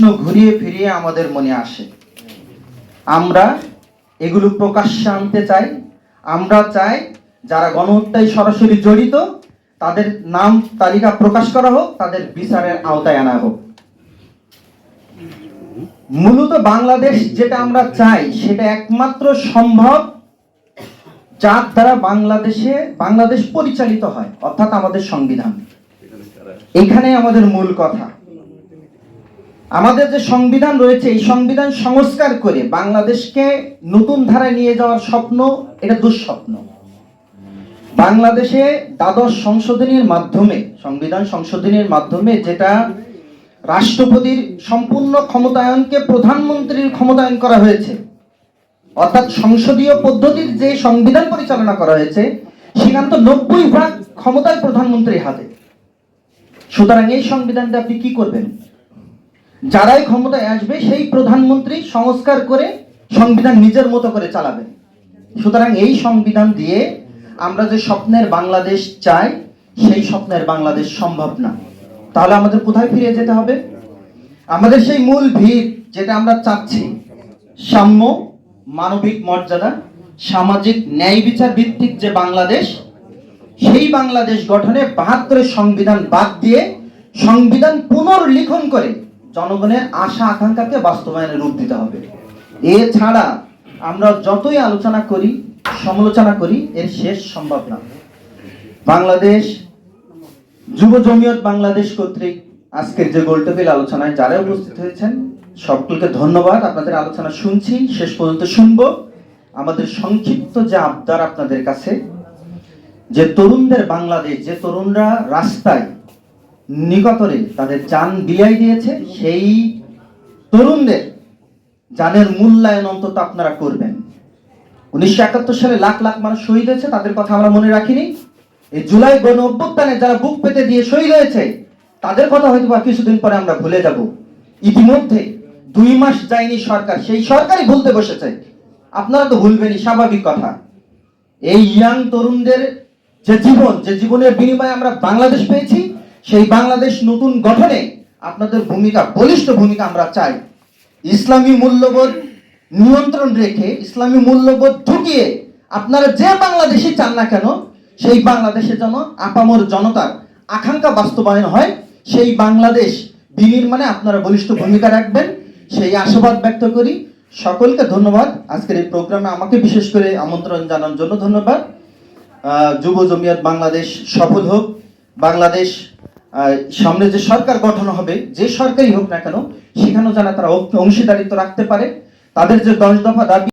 প্রশ্ন ঘুরিয়ে ফিরিয়ে আমাদের মনে আসে। আমরা এগুলো প্রকাশ্যে আনতে চাই। আমরা চাই যারা গণহত্যায় সরাসরি জড়িত, তাদের নাম তালিকা প্রকাশ করা হোক, তাদের বিচারের আওতায় আনা হোক। মূলত বাংলাদেশ যেটা আমরা চাই, সেটা একমাত্র সম্ভব যার দ্বারা বাংলাদেশে, বাংলাদেশ পরিচালিত হয়, অর্থাৎ আমাদের সংবিধান। এখানে আমাদের মূল কথা। আমাদের যে সংবিধান রয়েছে, এই সংবিধান সংস্কার করে বাংলাদেশকে নতুন ধারায় নিয়ে যাওয়ার স্বপ্ন, এটা দুঃস্বপ্ন। বাংলাদেশে দ্বাদশ সংশোধনীর মাধ্যমে, সংবিধান সংশোধনীর মাধ্যমে যেটা রাষ্ট্রপতির সম্পূর্ণ ক্ষমতায়নকে প্রধানমন্ত্রীর ক্ষমতায়ন করা হয়েছে, অর্থাৎ সংসদীয় পদ্ধতির যে সংবিধান পরিচালনা করা হয়েছে, সেখানে তো নব্বই ভাগ ক্ষমতায় প্রধানমন্ত্রীর হাতে। সুতরাং এই সংবিধানটা আপনি কি করবেন? যারাই ক্ষমতায় আসবে, সেই প্রধানমন্ত্রী সংস্কার করে সংবিধান নিজের মতো করে চালাবেন। সুতরাং এই সংবিধান দিয়ে আমরা যে স্বপ্নের বাংলাদেশ চাই, সেই স্বপ্নের বাংলাদেশ সম্ভব না। তাহলে আমাদের কোথায় ফিরে যেতে হবে? আমাদের সেই মূল ভিত যেটা আমরা চাচ্ছি, সাম্য, মানবিক মর্যাদা, সামাজিক ন্যায় বিচার ভিত্তিক যে বাংলাদেশ, সেই বাংলাদেশ গঠনে বাহাত্তরের সংবিধান বাদ দিয়ে সংবিধান পুনর্লিখন করে জনগণের আশা, আকাঙ্ক্ষাকে বাস্তবায়নে রূপ দিতে হবে। এছাড়া আমরা যতই আলোচনা করি, সমালোচনা করি, এর শেষ সম্ভব না। বাংলাদেশ, যুব জমিয়ত বাংলাদেশ কর্তৃক আজকের যে গোলটেবিল আলোচনায় যারা উপস্থিত হয়েছেন, সকলকে ধন্যবাদ। আপনাদের আলোচনা শুনছি, শেষ পর্যন্ত শুনব। আমাদের সংক্ষিপ্ত যে আবদার আপনাদের কাছে, যে তরুণদের বাংলাদেশ, যে তরুণরা রাস্তায় নিকটরে তাদের যান বিলাই দিয়েছে, সেই তরুণদের জানের মূল্যায়ন অন্তত আপনারা করবেন। উনিশশো একাত্তর সালে লাখ লাখ মানুষ শহীদ হয়েছে, তাদের কথা আমরা মনে রাখিনি। এই জুলাই গণ অভ্যুত্থানে যারা বুক পেতে দিয়ে শহীদ হয়েছে, তাদের কথা হয়তো বা কিছুদিন পরে আমরা ভুলে যাব। ইতিমধ্যে দুই মাস যায়নি সরকার, সেই সরকারই ভুলতে বসেছে। আপনারা তো ভুলবেনই, স্বাভাবিক কথা। এই ইয়াং তরুণদের যে জীবন, যে জীবনের বিনিময়ে আমরা বাংলাদেশ পেয়েছি সেই বাংলাদেশ নতুন গঠনে আপনাদের ভূমিকা, বলিষ্ঠ ভূমিকা আমরা চাই। ইসলামী মূল্যবোধ নিয়ন্ত্রণ রেখে, ইসলামী মূল্যবোধ ঢুকিয়ে আপনারা যে বাংলাদেশে চান না কেন, সেই বাংলাদেশে যেন আপামর জনতার আকাঙ্ক্ষা বাস্তবায়ন হয়, সেই বাংলাদেশ বিনির্মাণে আপনারা বলিষ্ঠ ভূমিকা রাখবেন। সেই আশাবাদ ব্যক্ত করি। সকলকে ধন্যবাদ। আজকের এই প্রোগ্রামে আমাকে বিশেষ করে আমন্ত্রণ জানানোর জন্য ধন্যবাদ। যুব জমিয়ত বাংলাদেশ সফল হোক। বাংলাদেশ সামনে যে সরকার গঠন হবে, যে সরকারই হোক না কেন, সেখানেও যেন তারা অংশীদারিত্ব রাখতে পারে। তাদের যে দশ দফা দাবি